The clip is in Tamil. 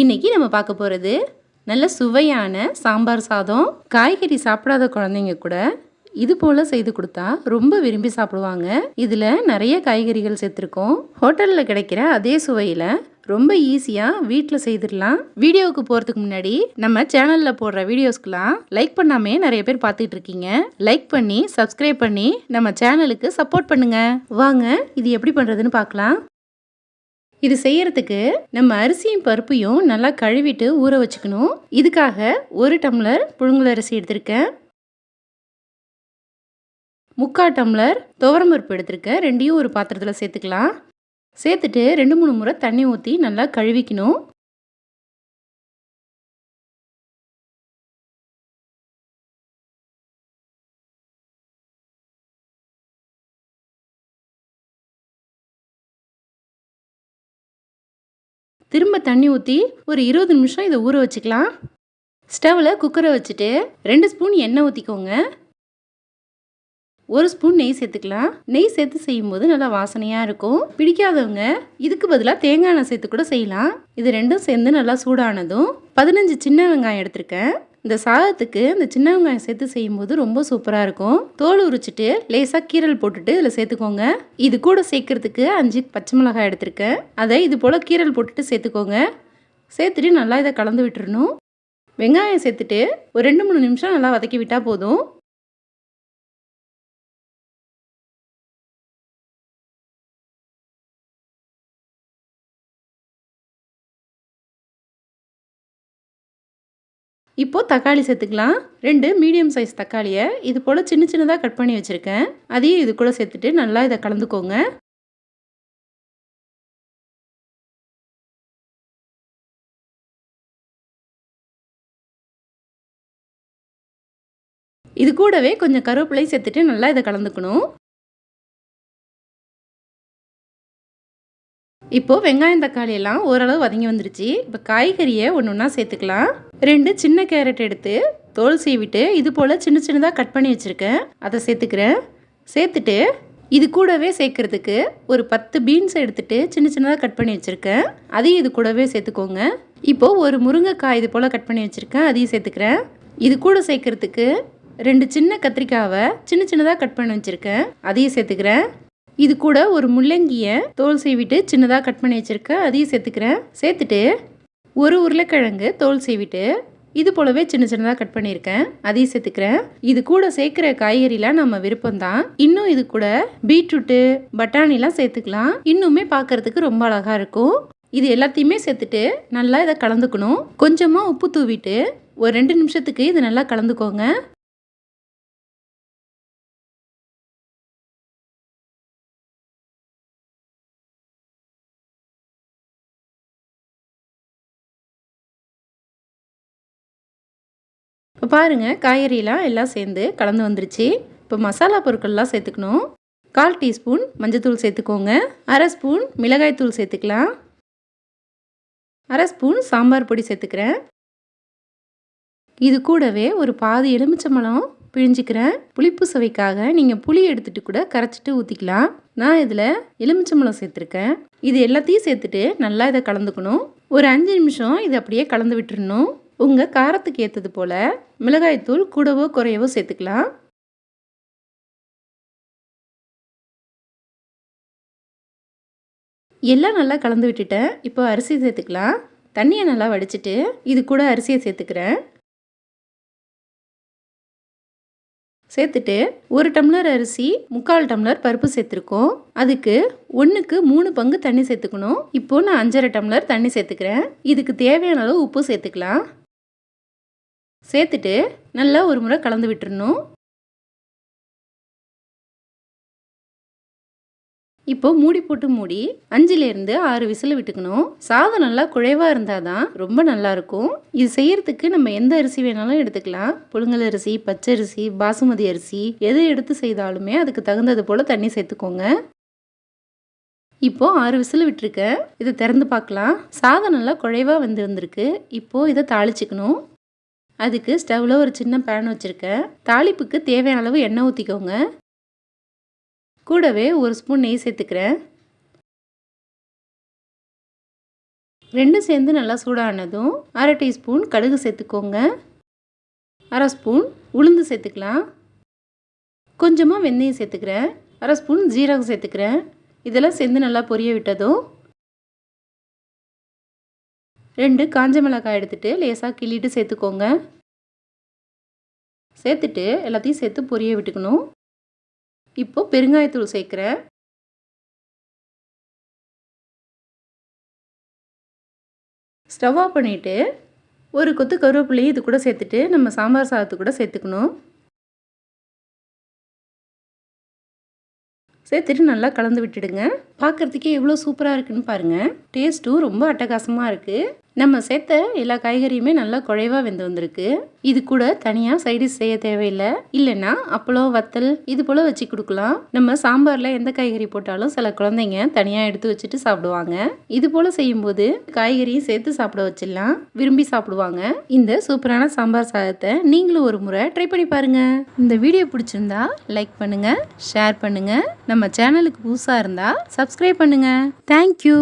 இன்னைக்கு நம்ம பார்க்க போகிறது நல்ல சுவையான சாம்பார் சாதம். காய்கறி சாப்பிடாத குழந்தைங்க கூட இது போல் செய்து கொடுத்தா ரொம்ப விரும்பி சாப்பிடுவாங்க. இதில் நிறைய காய்கறிகள் சேர்த்துருக்கோம். ஹோட்டலில் கிடைக்கிற அதே சுவையில் ரொம்ப ஈஸியாக வீட்டில் செய்திடலாம். வீடியோவுக்கு போகிறதுக்கு முன்னாடி நம்ம சேனலில் போடுற வீடியோஸ்க்கெலாம் லைக் பண்ணாமே நிறைய பேர் பார்த்துட்டு இருக்கீங்க. லைக் பண்ணி சப்ஸ்கிரைப் பண்ணி நம்ம சேனலுக்கு சப்போர்ட் பண்ணுங்கள் வாங்க இது எப்படி பண்ணுறதுன்னு பார்க்கலாம். இது செய்யறதுக்கு நம்ம அரிசியும் பருப்பையும் நல்லா கழுவிட்டு ஊற வச்சுக்கணும். இதுக்காக ஒரு டம்ளர் புழுங்கல் அரிசி எடுத்திருக்கேன். முக்கால் டம்ளர் துவரம்பருப்பு எடுத்திருக்கேன். ரெண்டையும் ஒரு பாத்திரத்தில் சேர்த்துக்கலாம். சேர்த்துட்டு ரெண்டு மூணு முறை தண்ணி ஊற்றி நல்லா கழுவிக்கணும். திரும்ப தண்ணி ஊற்றி ஒரு இருபது நிமிஷம் இதை ஊற வச்சுக்கலாம். ஸ்டவ்வில் குக்கரை வச்சுட்டு ரெண்டு ஸ்பூன் எண்ணெய் ஊற்றிக்கோங்க ஒரு ஸ்பூன் நெய் சேர்த்துக்கலாம். நெய் சேர்த்து செய்யும்போது நல்லா வாசனையாக இருக்கும். பிடிக்காதவங்க இதுக்கு பதிலாக தேங்காய் எண்ணெய் சேர்த்து கூட செய்யலாம். இது ரெண்டும் சேர்ந்து நல்லா சூடானதும் பதினஞ்சு சின்ன வெங்காயம் எடுத்திருக்கேன். இந்த சாதத்துக்கு இந்த சின்ன வெங்காயம் சேர்த்து செய்யும்போது ரொம்ப சூப்பராக இருக்கும். தோல் உரிச்சிட்டு லேசாக கீரல் போட்டுட்டு இதில் சேர்த்துக்கோங்க. இது கூட சேர்க்கறதுக்கு அஞ்சு பச்சை மிளகாய் எடுத்திருக்கேன். அதை இது போல் கீரல் போட்டுட்டு சேர்த்துக்கோங்க. சேர்த்துட்டு நல்லா இதை கலந்து விட்டுறணும். வெங்காயம் சேர்த்துட்டு ஒரு ரெண்டு மூணு நிமிஷம் நல்லா வதக்கி விட்டால் போதும். இப்போது தக்காளி சேர்த்துக்கலாம். ரெண்டு மீடியம் சைஸ் தக்காளியை இது போல் சின்ன சின்னதாக கட் பண்ணி வச்சுருக்கேன். அதையும் இது கூட சேர்த்துட்டு நல்லா இதை கலந்துக்கோங்க. இது கூடவே கொஞ்சம் கருவேப்பிலையும் சேர்த்துட்டு நல்லா இதை கலந்துக்கணும். இப்போது வெங்காயம் தக்காளி எல்லாம் ஓரளவு வதங்கி வந்துருச்சு. இப்போ காய்கறியை ஒன்று ஒன்றா சேர்த்துக்கலாம். ரெண்டு சின்ன கேரட் எடுத்து தோல் சீவிட்டு இது போல் சின்ன சின்னதாக கட் பண்ணி வச்சுருக்கேன். அதை சேர்த்துக்கிறேன். சேர்த்துட்டு இது கூடவே சேர்க்கறதுக்கு ஒரு பத்து பீன்ஸ் எடுத்துட்டு சின்ன சின்னதாக கட் பண்ணி வச்சுருக்கேன். அதையும் இது கூடவே சேர்த்துக்கோங்க. இப்போது ஒரு முருங்கைக்காய் இது போல் கட் பண்ணி வச்சுருக்கேன். அதையும் சேர்த்துக்கிறேன். இது கூட சேர்க்கறதுக்கு ரெண்டு சின்ன கத்திரிக்காவை சின்ன சின்னதாக கட் பண்ணி வச்சுருக்கேன். அதையும் சேர்த்துக்கிறேன். இது கூட ஒரு முள்ளங்கியை தோல் சீவிட்டு சின்னதாக கட் பண்ணி வச்சுருக்கேன் அதையும் சேர்த்துக்கிறேன். சேர்த்துட்டு ஒரு உருளைக்கிழங்கு தோல் சீவிட்டு இது போலவே சின்ன சின்னதாக கட் பண்ணியிருக்கேன். அதையும் சேர்த்துக்கிறேன். இது கூட சேர்க்குற காய்கறிலாம் நம்ம விருப்பம்தான். இன்னும் இது கூட பீட்ரூட்டு பட்டாணிலாம் சேர்த்துக்கலாம். இன்னுமே பார்க்கறதுக்கு ரொம்ப அழகாக இருக்கும். இது எல்லாத்தையுமே சேர்த்துட்டு நல்லா இதை கலந்துக்கணும். கொஞ்சமாக உப்பு தூவிட்டு ஒரு ரெண்டு நிமிஷத்துக்கு இது நல்லா கலந்துக்கோங்க. இப்போ பாருங்கள் காய்கறிலாம் எல்லாம் சேர்ந்து கலந்து வந்துருச்சு. இப்போ மசாலா பொருட்கள்லாம் சேர்த்துக்கணும். கால் டீஸ்பூன் மஞ்சத்தூள் சேர்த்துக்கோங்க. அரை ஸ்பூன் மிளகாய்த்தூள் சேர்த்துக்கலாம். அரை ஸ்பூன் சாம்பார் பொடி சேர்த்துக்கிறேன். இது கூடவே ஒரு பாதி எலுமிச்சம்பழம் பிழிஞ்சிக்கிறேன். புளிப்பு சுவைக்காக நீங்கள் புளி எடுத்துகிட்டு கூட கரைச்சிட்டு ஊற்றிக்கலாம் நான் இதில் எலுமிச்சம்பழம் சேர்த்துருக்கேன். இது எல்லாத்தையும் சேர்த்துட்டு நல்லா இதை கலந்துக்கணும். ஒரு அஞ்சு நிமிஷம் இதை அப்படியே கலந்து விட்டுருணும் உங்கள் காரத்துக்கு ஏற்றது போல் மிளகாய்த்தூள் கூடவோ குறையவோ சேர்த்துக்கலாம். எல்லாம் நல்லா கலந்து விட்டுட்டேன். இப்போ அரிசி சேர்த்துக்கலாம். தண்ணியை நல்லா வடிச்சிட்டு இது கூட அரிசியை சேர்த்துக்கிறேன். சேர்த்துட்டு ஒரு டம்ளர் அரிசி முக்கால் டம்ளர் பருப்பு சேர்த்துருக்கோம். அதுக்கு ஒன்றுக்கு மூணு பங்கு தண்ணி சேர்த்துக்கணும். இப்போ நான் அஞ்சரை டம்ளர் தண்ணி சேர்த்துக்கிறேன். இதுக்கு தேவையான அளவு உப்பு சேர்த்துக்கலாம். சேர்த்துட்டு நல்லா ஒரு முறை கலந்து விட்டுறணும். இப்போ மூடி போட்டு மூடி அஞ்சுலேருந்து ஆறு விசில் விட்டுக்கணும். சாதம் நல்லா குழைவாக இருந்தால் தான் ரொம்ப நல்லாயிருக்கும் இது செய்யறதுக்கு நம்ம எந்த அரிசி வேணாலும் எடுத்துக்கலாம். புழுங்கல் அரிசி பச்சரிசி பாசுமதி அரிசி எது எடுத்து செய்தாலுமே அதுக்கு தகுந்தது போல் தண்ணி சேர்த்துக்கோங்க. இப்போது ஆறு விசில் விட்டுருக்கேன் இதை திறந்து பார்க்கலாம். சாதம் நல்லா குழைவாக வந்து வந்திருக்கு. இப்போது இதை தாளிச்சிக்கணும். அதுக்கு ஸ்டவ்வில் ஒரு சின்ன பேன் வச்சுருக்கேன் தாளிப்புக்கு தேவையான அளவு எண்ணெய் ஊற்றிக்கோங்க கூடவே ஒரு ஸ்பூன் நெய் சேர்த்துக்கிறேன். ரெண்டும் சேர்ந்து நல்லா சூடானதும் அரை டீஸ்பூன் கடுகு சேர்த்துக்கோங்க. அரை ஸ்பூன் உளுந்து சேர்த்துக்கலாம். கொஞ்சமாக வெந்தயம் சேர்த்துக்கிறேன். அரை ஸ்பூன் ஜீரகம் சேர்த்துக்கிறேன். இதெல்லாம் சேர்ந்து நல்லா பொரிய விட்டதும் ரெண்டு காஞ்ச மிளகாய் எடுத்துகிட்டு லேசாக கிள்ளிட்டு சேர்த்துக்கோங்க. சேர்த்துட்டு எல்லாத்தையும் சேர்த்து பொரிய விட்டுக்கணும். இப்போ பெருங்காயத்தூள் சேர்க்குறேன். ஸ்டவ் ஆஃப் பண்ணிவிட்டு ஒரு கொத்து கருவேப்பிலையும் இது கூட சேர்த்துட்டு நம்ம சாம்பார் சாதத்து கூட சேர்த்துக்கணும். சேர்த்துட்டு நல்லா கலந்து விட்டுடுங்க. பார்க்குறதுக்கே எவ்வளோ சூப்பராக இருக்குன்னு பாருங்கள் டேஸ்ட்டும் ரொம்ப அட்டகாசமாக இருக்குது நம்ம சேர்த்த எல்லா காய்கறியுமே நல்லா குழைவாக வெந்து வந்திருக்கு. இது கூட தனியாக சைடிஷ் செய்ய தேவையில்லை. இல்லைன்னா அப்பளம் வத்தல் இது போல் வச்சு கொடுக்கலாம். நம்ம சாம்பாரில் எந்த காய்கறி போட்டாலும் சில குழந்தைங்க தனியாக எடுத்து வச்சுட்டு சாப்பிடுவாங்க. இது போல் செய்யும்போது காய்கறியும் சேர்த்து சாப்பிட வச்சிடலாம். விரும்பி சாப்பிடுவாங்க. இந்த சூப்பரான சாம்பார் சாதத்தை நீங்களும் ஒரு முறை ட்ரை பண்ணி பாருங்கள் இந்த வீடியோ பிடிச்சிருந்தா லைக் பண்ணுங்கள் ஷேர் பண்ணுங்கள் நம்ம சேனலுக்கு புதுசாக இருந்தால் சப்ஸ்கிரைப் பண்ணுங்கள் தேங்க்யூ